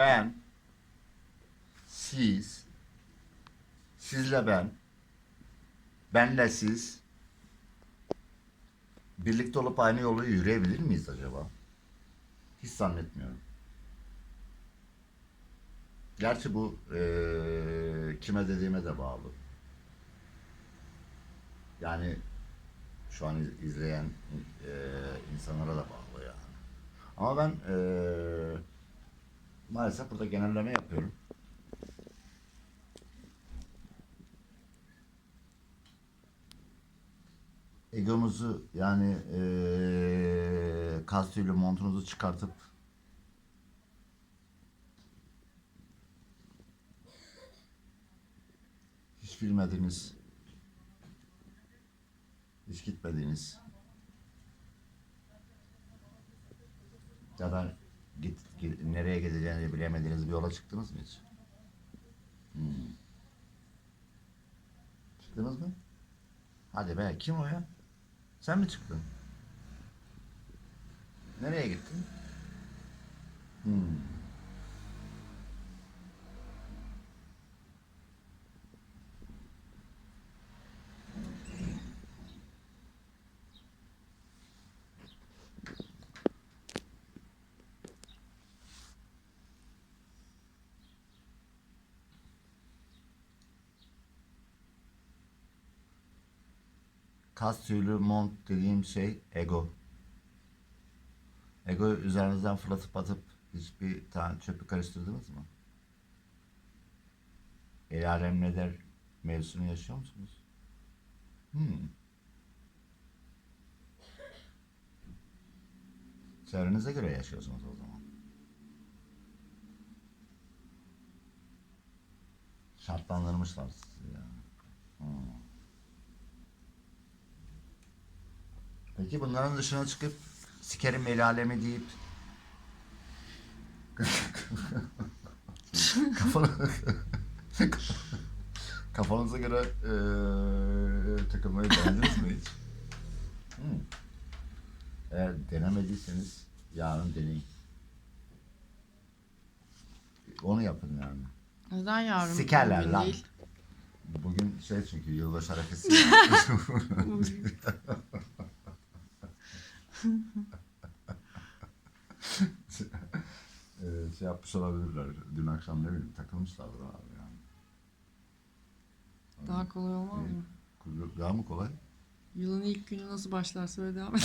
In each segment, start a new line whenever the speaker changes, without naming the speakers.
ben, siz, sizle ben, benle siz birlikte olup aynı yolu yürüyebilir miyiz acaba? Hiç zannetmiyorum. Gerçi bu eee, kime dediğime de bağlı. Yani şu an iz- izleyen eee, insanlara da bağlı yani. Ama ben eee, maalesef burada genelleme yapıyorum. Egomuzu yani eee kastüyle montunuzu çıkartıp hiç bilmediğiniz hiç gitmediğiniz ya da git, git- nereye gideceğini bilemediğiniz bir yola çıktınız mı hiç? Hmm. Çıktınız mı? Hadi be kim o ya? Sen mi çıktın? Nereye gittin? Hmm. Kas tüylü mont dediğim şey ego. Ego üzerinizden fırlatıp atıp hiçbir tane çöpü karıştırdınız mı? El alem ne der mevzusunu yaşıyor musunuz? Hmm. Çevrenize göre yaşıyorsunuz o zaman. Şartlandırmışlar sizi yani. Hmm. Peki bunların dışına çıkıp sikerim el alemi deyip Kafana- kafanıza göre eee takılmayı denediniz mi hiç? Hmm. Eğer denemediyseniz yarın deneyin. Onu yapın yani.
Neden yarın?
Sikerler
bugün
lan.
değil?
Bugün şey çünkü yılbaşı hareketi. Ee, şey yapmış olabilirler. Dün akşam ne bileyim takılmışlardır abi yani.
Daha kolay olmaz mı?
Kuzu- Daha mı kolay?
Yılın ilk günü nasıl başlarsa öyle devam et.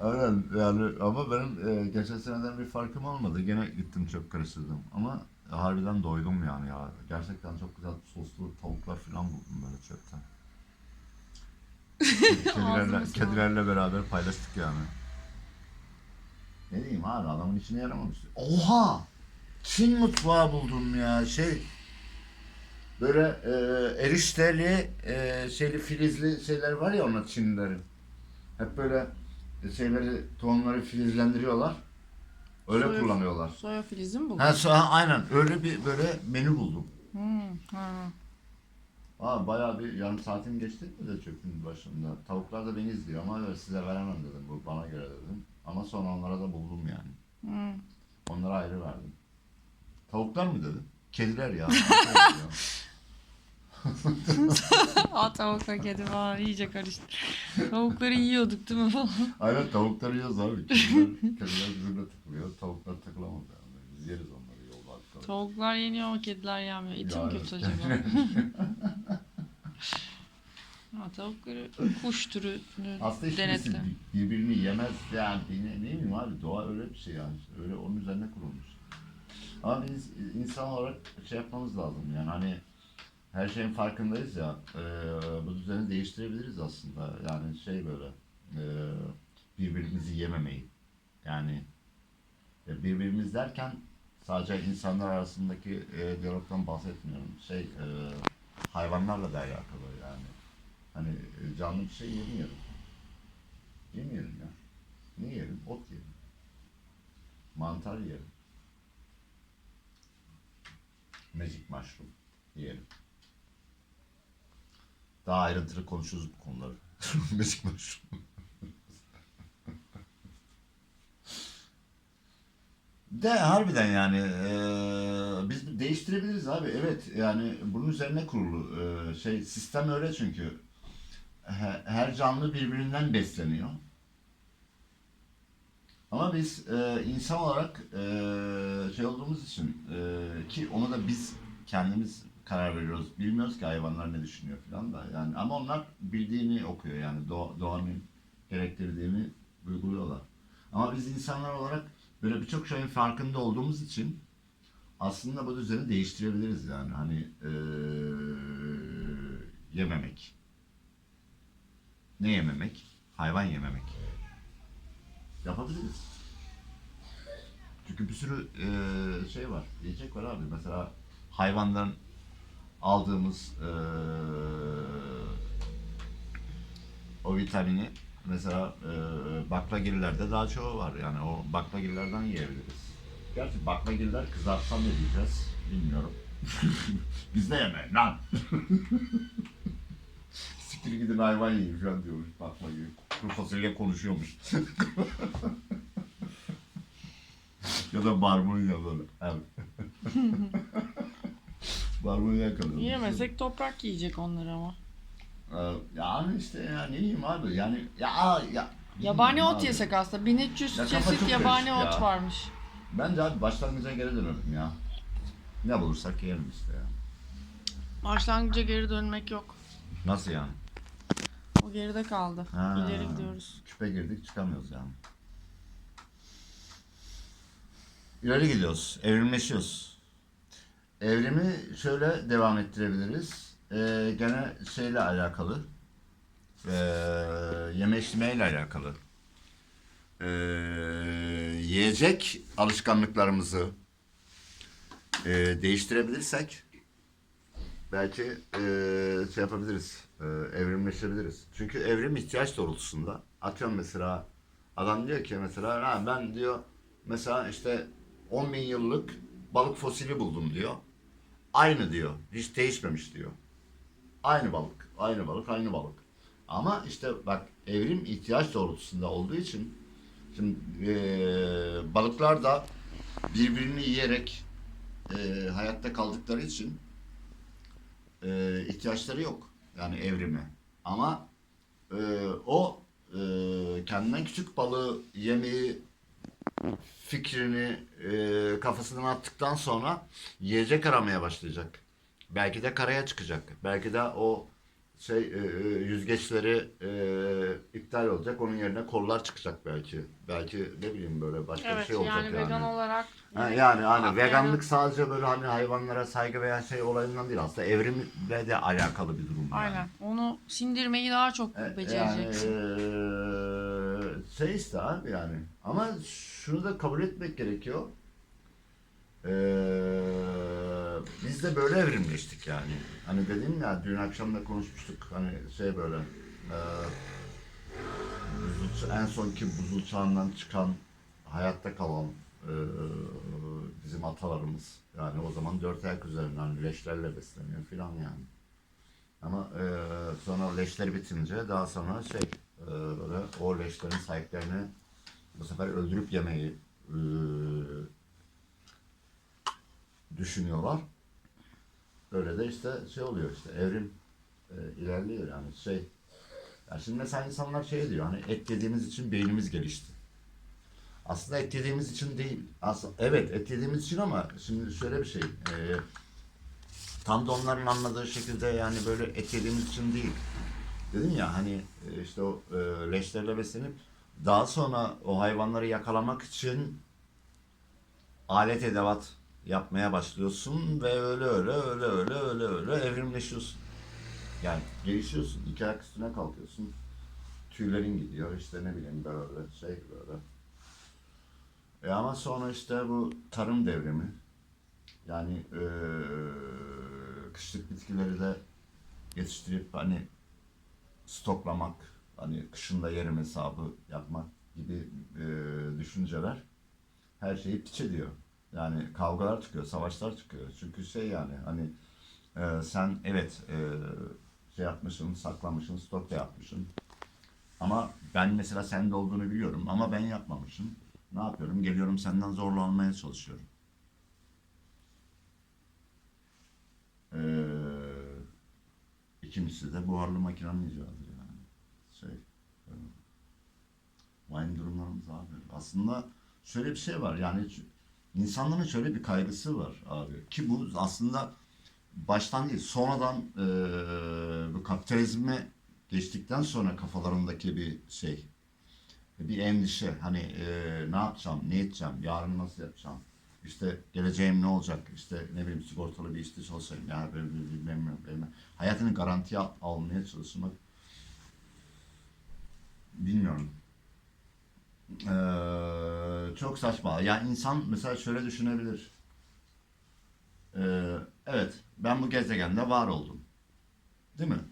Aynen yani ama benim e, geçen seneden bir farkım olmadı. Gene gittim çöp karıştırdım. Ama harbiden doydum yani ya. Gerçekten çok güzel soslu tavuklar falan buldum böyle çöpten. kedilerle, kedilerle beraber paylaştık yani. Ne diyeyim abi adamın içine yaramamış. Oha! Çin mutfağı buldum ya şey böyle e, erişteli e, şeyli filizli şeyler var ya onlar Çinlilerin. Hep böyle şeyleri tohumları filizlendiriyorlar. Öyle
Soya-
kullanıyorlar.
Soya filizi mi bu?
Ha, so- ha, aynen öyle bir böyle menü buldum.
Hmm, ha.
Aa, bayağı bir yarım saatim geçti de çöpün başında. Tavuklar da beni izliyor ama size veremem dedim. Bu bana göre dedim. Ama sonra onlara da buldum yani.
Hmm.
Onlara ayrı verdim. Tavuklar mı dedim? Kediler ya.
Aa tavukla kedi falan iyice karıştı. Tavukları yiyorduk değil mi falan?
Aynen tavukları yiyoruz abi. Kediler, kediler bizimle takılıyor. Tavuklar takılamaz yani. Biz yeriz arkadaşlar.
Tavuklar yeniyor ama kediler yenmiyor. Eti mi kötü acaba? ha, tavukları kuş türünü
Aslında hiçbirisi
denetle.
birbirini yemez yani ne, ne bileyim abi doğa öyle bir şey yani öyle onun üzerine kurulmuş. Ama biz insan olarak şey yapmamız lazım yani hani her şeyin farkındayız ya e, bu düzeni değiştirebiliriz aslında yani şey böyle e, birbirimizi yememeyi yani e, birbirimiz derken sadece insanlar arasındaki e, diyalogdan bahsetmiyorum. Şey e, hayvanlarla da alakalı yani. Hani e, canlı bir şey yemeyelim yemeyelim ya. Ne yiyelim ot yiyelim mantar yiyelim magic mushroom yiyelim daha ayrıntılı konuşuruz bu konuları. Magic mushroom De harbiden yani eee, biz değiştirebiliriz abi. Evet yani bunun üzerine kurulu eee, şey sistem öyle çünkü He- her canlı birbirinden besleniyor. Ama biz eee, insan olarak eee, şey olduğumuz için eee, ki onu da biz kendimiz karar veriyoruz. Bilmiyoruz ki hayvanlar ne düşünüyor falan da yani ama onlar bildiğini okuyor yani doğa, doğanın gerektirdiğini uyguluyorlar. Ama biz insanlar olarak böyle birçok şeyin farkında olduğumuz için aslında bu düzeni değiştirebiliriz yani hani eee, yememek. Ne yememek? Hayvan yememek. Yapabiliriz. Çünkü bir sürü eee, şey var, yiyecek var abi. Mesela hayvandan aldığımız eee, o vitamini mesela eee baklagillerde daha çoğu var. Yani o baklagillerden yiyebiliriz. Gerçi baklagiller kızartsam ne diyeceğiz bilmiyorum. Biz de yemeyin lan. Siktir gidin hayvan yiyin falan diyormuş baklagil. Kuru fasulye konuşuyormuş. ya da barbunya böyle. Evet. barbunya kalıyor.
Yiyemesek toprak yiyecek onlar ama.
Ee, yani işte ya ne diyeyim abi yani ya ya
Yabani ot
abi.
yesek aslında. 1300
Ya
çeşit yabani ot
ya.
varmış.
Bence abi başlangıca geri dönelim ya. Ne bulursak yiyelim işte ya.
Başlangıca geri dönmek yok.
Nasıl yani?
O geride kaldı.
Ha.
İleri gidiyoruz.
Küpe girdik çıkamıyoruz yani. İleri gidiyoruz, evrimleşiyoruz. Evrimi şöyle devam ettirebiliriz. Ee, gene şeyle alakalı. Ee, yeme içmeyle alakalı. Ee, yiyecek alışkanlıklarımızı e, değiştirebilirsek belki e, şey yapabiliriz, e, evrimleşebiliriz. Çünkü evrim ihtiyaç doğrultusunda. Atıyorum mesela adam diyor ki mesela ha, ben diyor mesela işte 10 bin yıllık balık fosili buldum diyor. Aynı diyor, hiç değişmemiş diyor. Aynı balık, aynı balık, aynı balık. Ama işte bak evrim ihtiyaç doğrultusunda olduğu için şimdi e, balıklar da birbirini yiyerek e, hayatta kaldıkları için e, ihtiyaçları yok. Yani evrime. Ama e, o e, kendinden küçük balığı yemeyi fikrini e, kafasından attıktan sonra yiyecek aramaya başlayacak. Belki de karaya çıkacak. Belki de o şey e, e, yüzgeçleri e, iptal olacak. Onun yerine kollar çıkacak belki. Belki ne bileyim böyle başka bir
Evet
şey olacak
yani
yani.
vegan olarak
Ha, yani hani
Yani-
veganlık sadece böyle hani hayvanlara saygı veya şey olayından değil aslında evrimle de alakalı bir durum yani.
aynen onu sindirmeyi daha çok
E, Yani
becereceksin.
eee, şey işte abi yani. Ama şunu da kabul etmek gerekiyor. Eee, biz de böyle evrimleştik yani. Hani dedim ya dün akşam da konuşmuştuk hani şey böyle eee buzul, en sonki buzul çağından çıkan hayatta kalan eee, bizim atalarımız yani o zaman dört ayak üzerinden leşlerle besleniyor filan yani. Ama e, sonra leşler bitince daha sonra şey e, böyle o leşlerin sahiplerini bu sefer öldürüp yemeyi e, düşünüyorlar. Öyle de işte şey oluyor işte evrim e, ilerliyor yani şey. Ya şimdi mesela insanlar şey diyor hani et yediğimiz için beynimiz gelişti. Aslında et yediğimiz için değil. Aslında evet et yediğimiz için ama şimdi şöyle bir şey. e, tam da onların anladığı şekilde yani böyle et yediğimiz için değil. Dedim ya hani e, işte o e, leşlerle beslenip daha sonra o hayvanları yakalamak için alet edevat yapmaya başlıyorsun ve öyle öyle öyle öyle öyle öyle evrimleşiyorsun. Yani gelişiyorsun. İki ayak üstüne kalkıyorsun. Tüylerin gidiyor işte ne bileyim böyle şey böyle. E ama sonra işte bu tarım devrimi yani eee kışlık bitkileri de yetiştirip hani stoklamak, hani kışında yerim hesabı yapmak gibi eee, düşünceler her şeyi piç ediyor. Yani kavgalar çıkıyor, savaşlar çıkıyor. Çünkü şey yani hani eee, sen evet eee, şey yapmışsın, saklamışsın, stok da yapmışsın. Ama ben mesela sende olduğunu biliyorum ama ben yapmamışım. Ne yapıyorum? Geliyorum senden zorla almaya çalışıyorum. Ee, ikincisi de buharlı makinenin icadı yani. Şey, e, Aynı durumlarımız abi. Aslında şöyle bir şey var yani insanların şöyle bir kaygısı var abi. Ki bu aslında baştan değil sonradan e, bu kapitalizme geçtikten sonra kafalarındaki bir şey. Bir endişe. Hani e, ne yapacağım, ne edeceğim, yarın nasıl yapacağım, işte geleceğim ne olacak, işte ne bileyim sigortalı bir işte çalışayım, ya böyle bilmem. Hayatını garantiye al- almaya çalışmak bilmiyorum. Ee, çok saçma. Yani insan mesela şöyle düşünebilir. Ee, evet, ben bu gezegende var oldum. Değil mi?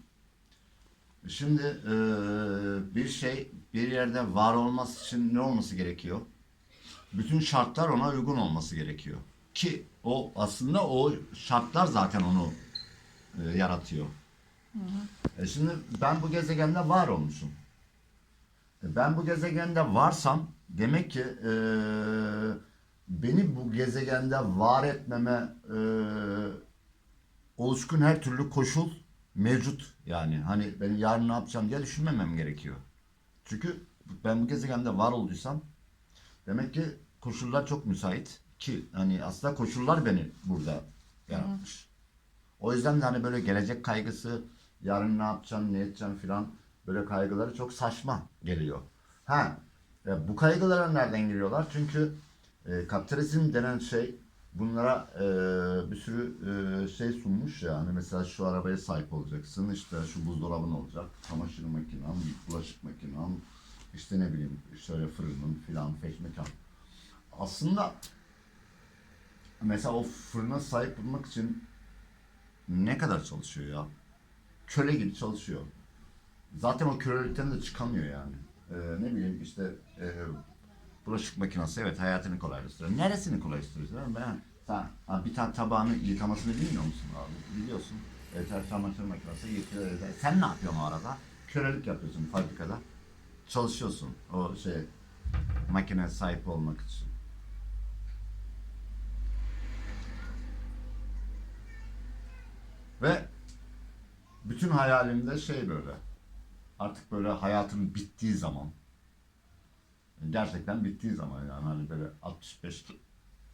Şimdi ee, bir şey bir yerde var olması için ne olması gerekiyor? Bütün şartlar ona uygun olması gerekiyor. Ki o aslında o şartlar zaten onu e, yaratıyor. E şimdi ben bu gezegende var olmuşum. E Ben bu gezegende varsam demek ki e, beni bu gezegende var etmeme e, oluşkun her türlü koşul mevcut. Yani hani ben yarın ne yapacağım diye düşünmemem gerekiyor. Çünkü ben bu gezegende var olduysam demek ki koşullar çok müsait ki hani aslında koşullar beni burada yaratmış. O yüzden de hani böyle gelecek kaygısı, yarın ne yapacağım, ne edeceğim filan böyle kaygıları çok saçma geliyor. Ha, e, bu kaygılara nereden geliyorlar? Çünkü e, kapitalizm denen şey bunlara e, bir sürü e, şey sunmuş ya. Hani mesela şu arabaya sahip olacaksın, işte şu buzdolabın olacak, çamaşır makinen, bulaşık makinen, işte ne bileyim şöyle fırının filan, feşmekan. Aslında mesela o fırına sahip olmak için ne kadar çalışıyor ya? Köle gibi çalışıyor. Zaten o kölelikten de çıkamıyor yani. Ee, ne bileyim işte e, bulaşık makinesi evet hayatını kolaylaştırıyor. Neresini kolaylaştırıyor? Ben sen ha, bir tane tabağını yıkamasını bilmiyor musun abi? Biliyorsun. Evet, çamaşır makinesi yıkıyor. evet. Sen ne yapıyorsun o arada? Kölelik yapıyorsun fabrikada. Çalışıyorsun o şey makine sahip olmak için. Ve bütün hayalimde şey böyle. Artık böyle hayatım bittiği zaman gerçekten bittiği zaman yani hani böyle 65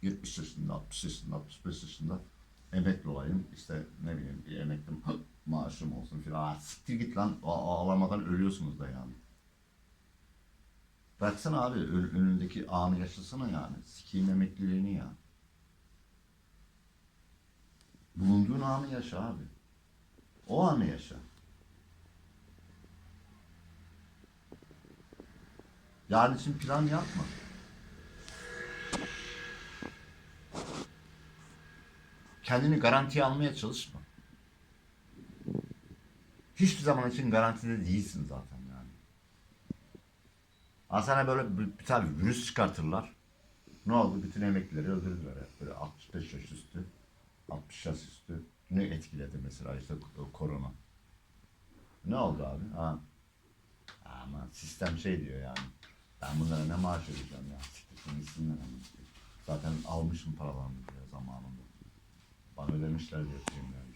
70 yaşında, 60 yaşında, 65 yaşında emekli olayım. İşte ne bileyim bir emekli maaşım olsun filan. Siktir git lan ağlamadan ölüyorsunuz da yani. Baksana abi ön- önündeki anı yaşasana yani. Sikiyim emekliliğini ya. Bulunduğun anı yaşa abi. O anı yaşa. Yarın için plan yapma. Kendini garantiye almaya çalışma. Hiçbir zaman için garantide değilsin zaten yani. Sana böyle bir, bir tane virüs çıkartırlar. Ne oldu? Bütün emeklileri öldürdüler. Böyle 65 yaş üstü, 60 yaş üstü. Ne etkiledi mesela işte korona. Ne oldu abi? Ha. Ama sistem şey diyor yani. Ben bunlara ne maaş ödeyeceğim ya? Siktirsin gitsinler. Zaten almışım paralarını diyor zamanında. Bana ödemişler diyor filmler.